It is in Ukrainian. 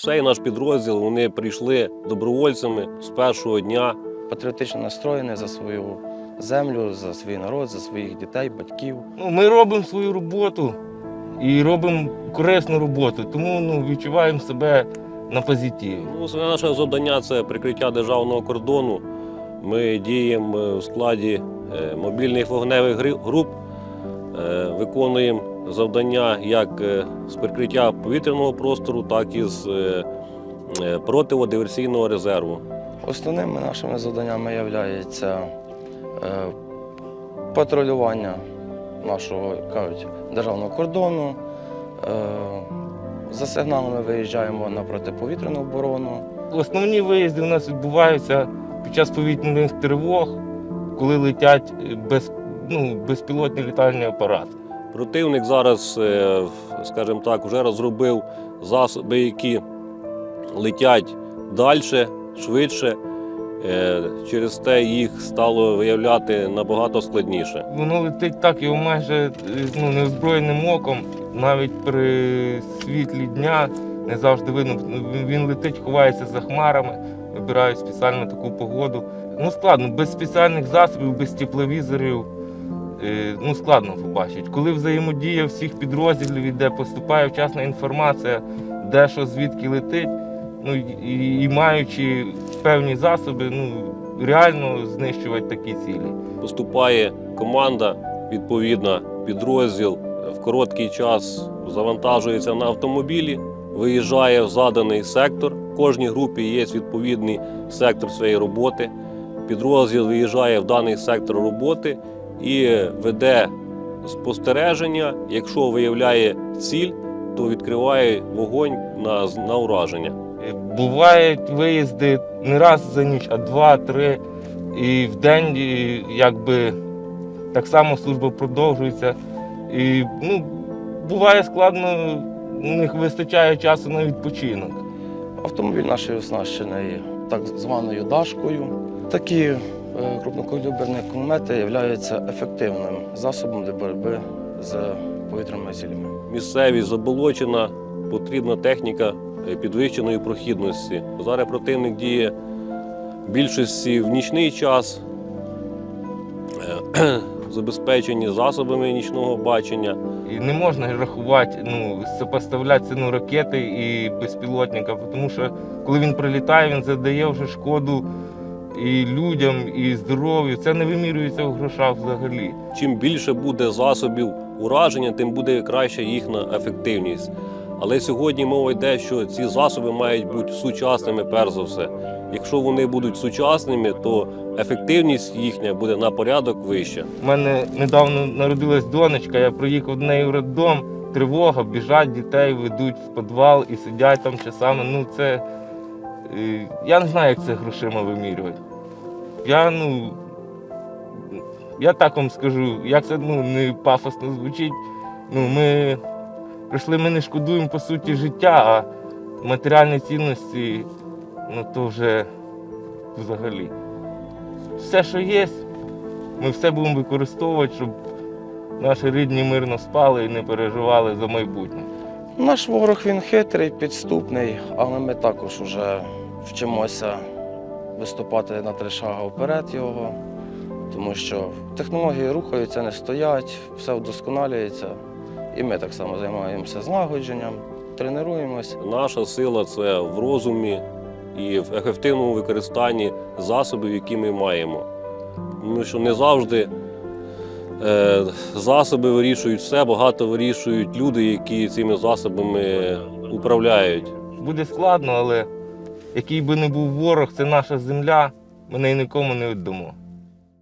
Цей наш підрозділ вони прийшли добровольцями з першого дня. патріотично настроєний за свою землю, за свій народ, за своїх дітей, батьків. Ну, ми робимо свою роботу і робимо корисну роботу, тому ну, відчуваємо себе на позитиві. Ну, Основне наше завдання це прикриття державного кордону. Ми діємо е, в складі е, мобільних вогневих груп, е, виконуємо завдання як е, з прикриття повітряного простору, так і з е, е, противодиверсійного резерву. Основними нашими завданнями є патрулювання нашого кажуть, державного кордону. За сигналами виїжджаємо на протиповітряну оборону. Основні виїзди у нас відбуваються під час повітряних тривог, коли летять без, ну, безпілотні літальні апарати. Противник зараз, е, скажімо так, вже розробив засоби, які летять далі, швидше. Е, Через те їх стало виявляти набагато складніше. Воно летить так, його майже е, ну, неозброєним оком, навіть при світлі дня не завжди видно. Він- летить, ховається за хмарами, вибирають спеціально таку погоду. Ну складно, без спеціальних засобів, без тепловізорів. Е, Ну, складно побачити. Коли взаємодія всіх підрозділів іде, поступає вчасна інформація, де що звідки летить, ну і, і маючи певні засоби, ну реально знищувати такі цілі. Поступає команда, відповідна підрозділ в короткий час завантажується на автомобілі, виїжджає в заданий сектор. В кожній групі є відповідний сектор своєї роботи. Підрозділ виїжджає в даний сектор роботи і веде спостереження. Якщо виявляє ціль, то відкриває вогонь на, на ураження. Е, Бувають виїзди не раз за ніч, а два-три. І в день і, якби так само служба продовжується. І ну, буває складно, у них вистачає часу на відпочинок. Автомобіль наш оснащений так званою дашкою. Такі крупнокаліберні кулемети являються ефективним засобом для боротьби з повітряними цілями. Місцевість заболочена, потрібна техніка е, підвищеної прохідності. Зараз противник діє в більшості в нічний час, е, забезпечені засобами нічного бачення. І не можна рахувати, ну, сопоставляти ціну ракети і безпілотника, тому що коли він прилітає, він задає вже шкоду і людям, і здоров'ю. Це не вимірюється в грошах взагалі. Чим більше буде засобів ураження, тим буде краща їхня ефективність. Але сьогодні мова йде, що ці засоби мають бути сучасними, перш за все. Якщо вони будуть сучасними, то ефективність їхня буде на порядок вища. У мене недавно народилась донечка, я приїхав до неї в роддом, тривога, біжать дітей, ведуть в підвал і сидять там часами. Ну це. Е, Я не знаю, як це грошима вимірювати. Я ну. Я так вам скажу, як це ну, не пафосно звучить. Ну, ми прийшли, ми не шкодуємо по суті життя, а матеріальні цінності, ну то вже взагалі. Все, що є, ми все будемо використовувати, щоб наші рідні мирно спали і не переживали за майбутнє. Наш ворог він хитрий, підступний, але ми також вже вчимося виступати на три шага вперед його, тому що технології рухаються, не стоять, все вдосконалюється. І ми так само займаємося злагодженням, тренуємося. Наша сила це в розумі і в ефективному використанні засобів, які ми маємо. Тому що не завжди засоби вирішують все, багато вирішують люди, які цими засобами управляють. Буде складно, але який би не був ворог, це наша земля, ми неї нікому не віддамо.